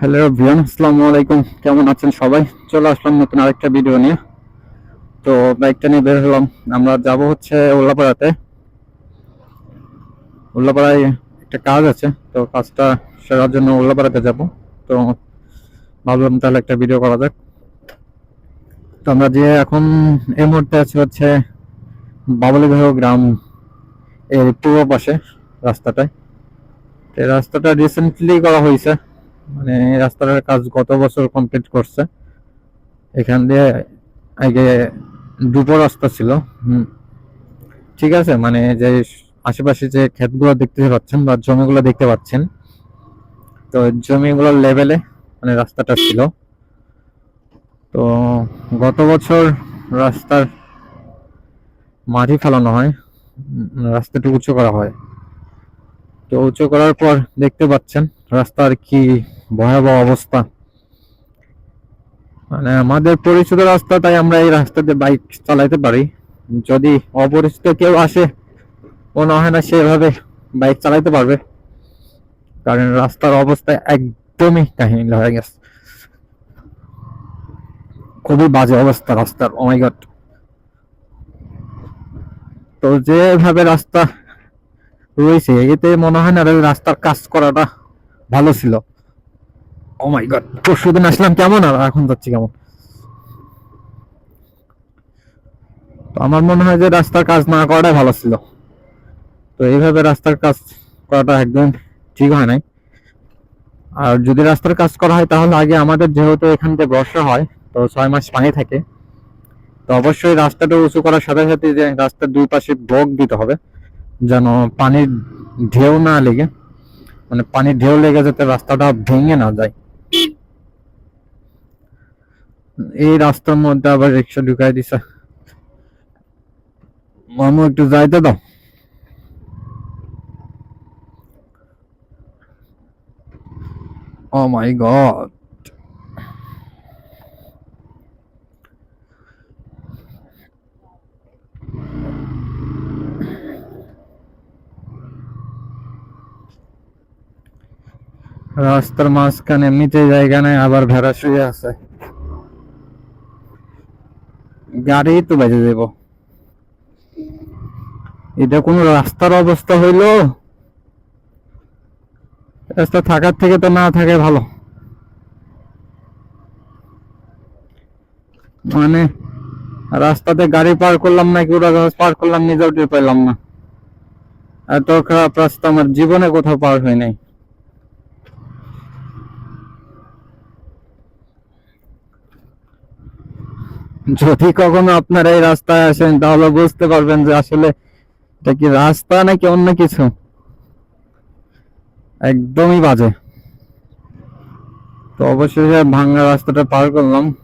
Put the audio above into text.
Hello ভিয়ান আসসালামু আলাইকুম কেমন আছেন সবাই? চলে আসলাম নতুন আরেকটা ভিডিও নিয়ে। তো বাইকটা নিয়ে বের হলাম। আমরা যাব হচ্ছে উল্লাপাড়াতে উল্লাপাড়ায় একটা কাজ আছে। তো কাজটা সেরার জন্য উল্লাপাড়াতে যাব। তো ভাবলাম তাহলে একটা ভিডিও করা যাক। তো আমরা যে এখন এই মুহূর্তে আছি হচ্ছে বাবলিঘর গ্রাম এর পূর্ব পাশে রাস্তাটায়। এই রাস্তাটা রিসেন্টলি করা হয়েছে। মানে এই রাস্তাটার কাজ গত বছর কমপ্লিট করছে। এখান দিয়ে আগে দুটো রাস্তা ছিল ঠিক আছে মানে যে আশেপাশে যে ক্ষেতগুলো দেখতে পাচ্ছেন বা জমিগুলো দেখতে পাচ্ছেন, তো জমিগুলোর লেভেলে মানে রাস্তাটা ছিল। তো গত বছর রাস্তার মাটি ফেলানো হয় রাস্তাটা উঁচু করা হয়। তো উঁচু করার পর দেখতে পাচ্ছেন রাস্তার কি ভয়াবহ অবস্থা। মানে আমাদের পরিচিত রাস্তা, তাই আমরা এই রাস্তাতে বাইক চালাইতে পারি। যদি অপরিচিত কেউ আসে, মনে হয় না সেভাবে বাইক চালাইতে পারবে। কারণ রাস্তার অবস্থা একদমই কাহিনী হয়ে গেছে। খুবই বাজে অবস্থা রাস্তার ও তো যেভাবে রাস্তা রয়েছে, এতে মনে হয় না রাস্তার কাজ করাটা ভালো ছিল। ও মাই গড পরশু দিন আসলাম, কেমন? আর এখন যাচ্ছি কেমন? তো আমার মনে হয় যে রাস্তার কাজ না করাটাই ভালো ছিল। তো এইভাবে রাস্তার কাজ করাটা একদম ঠিক হয় নাই। আর যদি রাস্তার কাজ করা হয়, তাহলে আগে আমাদের যেহেতু এখান থেকে বর্ষা হয়, তো ছয় মাস পানি থাকে। তো অবশ্যই রাস্তাটা উঁচু করার সাথে সাথে যে রাস্তার দুই পাশে ব্লক দিতে হবে, যেন পানির ঢেউ না লেগে মানে পানির ঢেউ লেগে যাতে রাস্তাটা ভেঙে না যায়। এই রাস্তার মধ্যে আবার রিক্সা ঢুকাই দিছে। মামু, একটু যাইতে দাও। ও মাই গড রাস্তার মাঝখানে এমনিতে জায়গা নেই, আবার ভেড়া শুয়ে আছে। গাড়ি তো বেজে দেব এটা কোনো রাস্তার অবস্থা হইল? রাস্তা থাকার থেকে তো না থাকে ভালো। মানে রাস্তাতে গাড়ি পার করলাম না কি উড়াজাহাজ পার করলাম নিজেও টের পেলাম না। এত খারাপ রাস্তা আমার জীবনে কোথাও পার হয় নাই। যদি কখনো আপনারা এই রাস্তায় আসেন, তাহলে বুঝতে পারবেন যে আসলে এটা কি রাস্তা নাকি অন্য কিছু? একদমই বাজে। তো অবশেষে ভাঙ্গা রাস্তাটা পার করলাম।